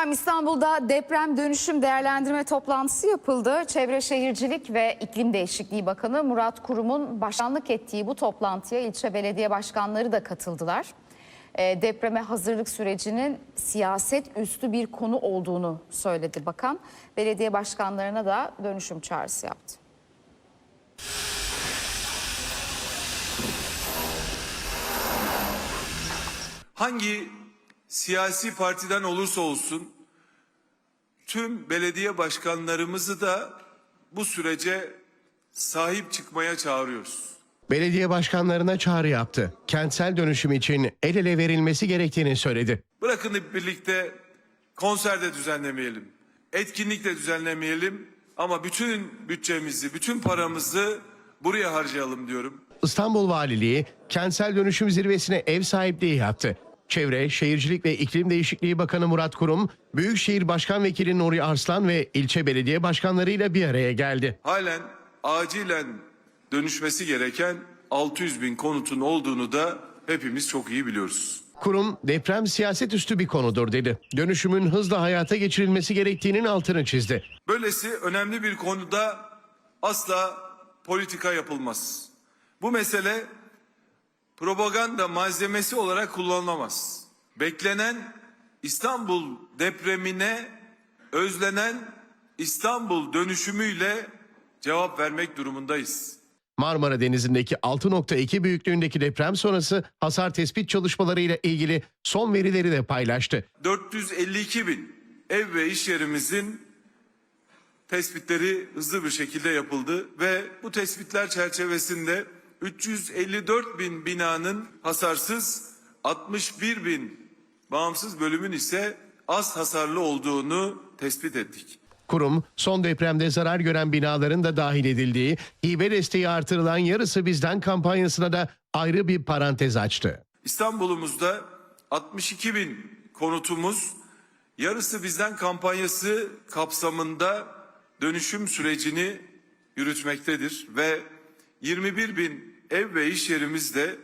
Efendim İstanbul'da deprem dönüşüm değerlendirme toplantısı yapıldı. Çevre Şehircilik ve İklim Değişikliği Bakanı Murat Kurum'un başkanlık ettiği bu toplantıya ilçe belediye başkanları da katıldılar. E, depreme hazırlık sürecinin siyaset üstü bir konu olduğunu söyledi bakan. Belediye başkanlarına da dönüşüm çağrısı yaptı. hangi siyasi partiden olursa olsun tüm belediye başkanlarımızı da bu sürece sahip çıkmaya çağırıyoruz. Belediye başkanlarına çağrı yaptı. Kentsel dönüşüm için el ele verilmesi gerektiğini söyledi. Bırakın hep birlikte konser de düzenlemeyelim, etkinlik de düzenlemeyelim ama bütün bütçemizi, bütün paramızı buraya harcayalım diyorum. İstanbul Valiliği kentsel dönüşüm zirvesine ev sahipliği yaptı. Çevre, Şehircilik ve İklim Değişikliği Bakanı Murat Kurum, Büyükşehir Başkan Vekili Nuri Arslan ve ilçe belediye başkanlarıyla bir araya geldi. Halen acilen dönüşmesi gereken 600 bin konutun olduğunu da hepimiz çok iyi biliyoruz. Kurum, deprem siyaset üstü bir konudur dedi. Dönüşümün hızla hayata geçirilmesi gerektiğinin altını çizdi. Böylesi önemli bir konuda asla politika yapılmaz. Bu mesele propaganda malzemesi olarak kullanılamaz. Beklenen İstanbul depremine özlenen İstanbul dönüşümüyle cevap vermek durumundayız. Marmara Denizi'ndeki 6.2 büyüklüğündeki deprem sonrası hasar tespit çalışmalarıyla ilgili son verileri de paylaştı. 452 bin ev ve iş yerimizin tespitleri hızlı bir şekilde yapıldı ve bu tespitler çerçevesinde 354 bin binanın hasarsız, 61 bin bağımsız bölümün ise az hasarlı olduğunu tespit ettik. Kurum, son depremde zarar gören binaların da dahil edildiği, hibe desteği artırılan yarısı bizden kampanyasına da ayrı bir parantez açtı. İstanbul'umuzda 62 bin konutumuz yarısı bizden kampanyası kapsamında dönüşüm sürecini yürütmektedir ve 21 bin ev ve iş yerimiz de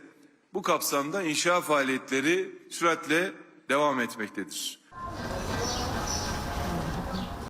bu kapsamda inşa faaliyetleri süratle devam etmektedir.